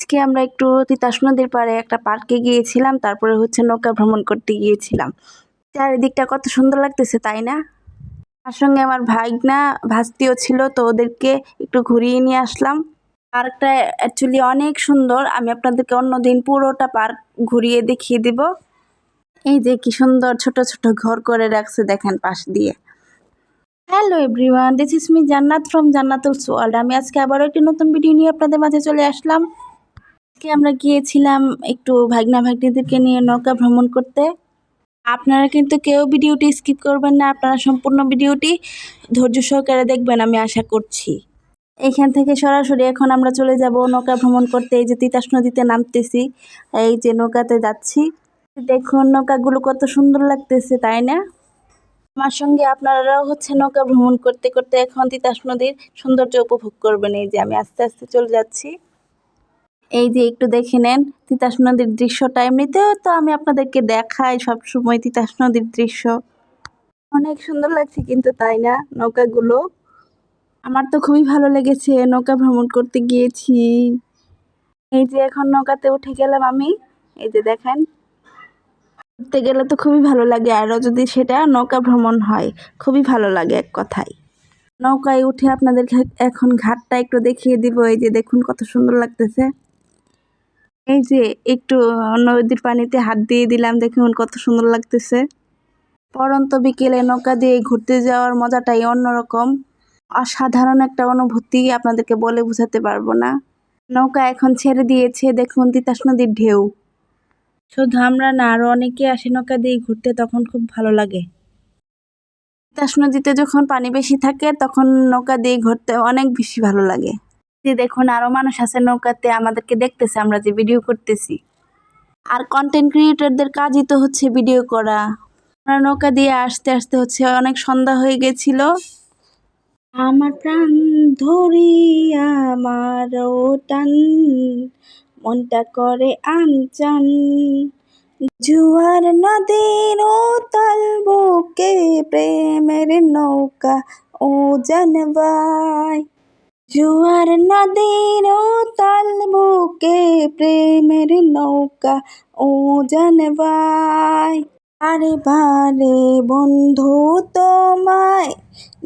আজকে আমরা একটু তিতাস নদীর পাড়ে একটা পার্কে গিয়েছিলাম, তারপরে হচ্ছে নৌকা ভ্রমণ করতে গিয়েছিলাম। চারিদিকটা কত সুন্দর লাগতেছে, তাই না? তার সঙ্গে আমার ভাইগনা, ভাস্তিও ছিল, তো ওদেরকে একটু ঘুরিয়ে নিয়ে আসলাম। পার্কটা অ্যাকচুয়ালি অনেক সুন্দর, আমি আপনাদেরকে অন্যদিন পুরোটা পার্ক ঘুরিয়ে দেখিয়ে দিব। এই যে কি সুন্দর ছোট ছোট ঘর করে রাখছে, দেখেন পাশ দিয়ে। Hello everyone this is me Jannat from Jannatul world. আমি আজকে আবারও একটি নতুন ভিডিও নিয়ে আপনাদের মাঝে চলে আসলাম। আজকে আমরা গিয়েছিলাম একটু ভাগনা ভাগ্নিদেরকে নিয়ে নৌকা ভ্রমণ করতে। আপনারা কিন্তু কেউ ভিডিওটি স্কিপ করবেন না, আপনারা সম্পূর্ণ ভিডিওটি ধৈর্য সহকারে দেখবেন, আমি আশা করছি। এখান থেকে সরাসরি এখন আমরা চলে যাব নৌকা ভ্রমণ করতে, এই যে তিতাস নদীতে নামতেছি, এই যে নৌকাতে যাচ্ছি। দেখুন নৌকাগুলো কত সুন্দর লাগতেছে, তাই না? আমার সঙ্গে আপনারাও হচ্ছে নৌকা ভ্রমণ করতে করতে এখন তিতাস নদীর সৌন্দর্য উপভোগ করবেন, এই যে আমি আস্তে আস্তে চলে যাচ্ছি। এই যে একটু দেখে নেন, তিতাস নদীর দৃশ্যটা। এমনিতেও তো আমি আপনাদেরকে দেখাই সব সময় তিতাস নদীর দৃশ্য। অনেক সুন্দর লাগছে কিন্তু তাই না নৌকাগুলো? আমার তো খুবই ভালো লেগেছে নৌকা ভ্রমণ করতে গিয়েছি। এই যে এখন নৌকাতে উঠে গেলাম আমি, এই যে দেখেন। ঘুরতে গেলে তো খুবই ভালো লাগে, আরও যদি সেটা নৌকা ভ্রমণ হয়, খুবই ভালো লাগে এক কথায়। নৌকায় উঠে আপনাদের এখন ঘাটটা একটু দেখিয়ে দিব, এই যে দেখুন কত সুন্দর লাগতেছে। এই যে একটু নদীর পানিতে হাত দিয়ে দিলাম, দেখুন কত সুন্দর লাগতেছে। পরন্ত বিকেলে নৌকা দিয়ে ঘুরতে যাওয়ার মজাটাই অন্যরকম। অসাধারণ একটা অনুভূতি আপনাদেরকে বলে বোঝাতে পারব না। নৌকা এখন ছেড়ে দিয়েছে, দেখুন তিতাস নদীর ঢেউ। শুধু আমরা না আরও অনেকে আসে নৌকা দিয়ে ঘুরতে, তখন খুব ভালো লাগে। তিতাস নদীতে যখন পানি বেশি থাকে, তখন নৌকা দিয়ে ঘুরতে অনেক বেশি ভালো লাগে। যে দেখুন আরও মানুষ আছে নৌকাতে, আমাদেরকে দেখতেছে, আমরা যে ভিডিও করতেছি। আর কন্টেন্ট ক্রিয়েটরদের কাজই তো হচ্ছে ভিডিও করা। আমরা নৌকা দিয়ে আসতে আসতে হচ্ছে অনেক সন্ধ্যা হয়ে গেছিল। আমার প্রাণ ধরি আমার টান, মনটা করে আনচান জুয়ার নদীর তাল বুকে প্রেমের নৌকা ও জানবাই জুয়ার নদীর তাল বুকে প্রেমের নৌকা, ও জানবাই। আরে বারে বন্ধু তোমায়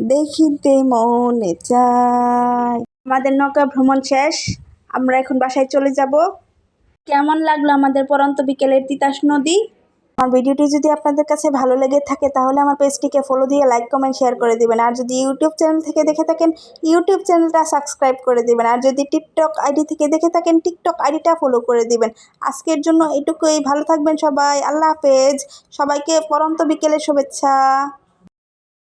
দেখিতে মনে চায়। আমাদের নৌকা ভ্রমণ শেষ, আমরা এখন বাসায় চলে যাব। কেমন লাগল আমাদের পরন্ত বিকেলের তিতাস নদী? আমার ভিডিওটি যদি আপনাদের কাছে ভালো লেগে থাকে, তাহলে আমার পেজটিকে ফলো দিয়ে লাইক কমেন্ট শেয়ার করে দিবেন। আর যদি ইউটিউব চ্যানেল থেকে দেখে থাকেন ইউটিউব চ্যানেলটা সাবস্ক্রাইব করে দেবেন। আর যদি টিকটক আইডি থেকে দেখে থাকেন টিকটক আইডিটা ফলো করে দিবেন। আজকের জন্য এটুকুই। ভালো থাকবেন সবাই। আল্লাহ হাফেজ। সবাইকে পরন্ত বিকেলের শুভেচ্ছা।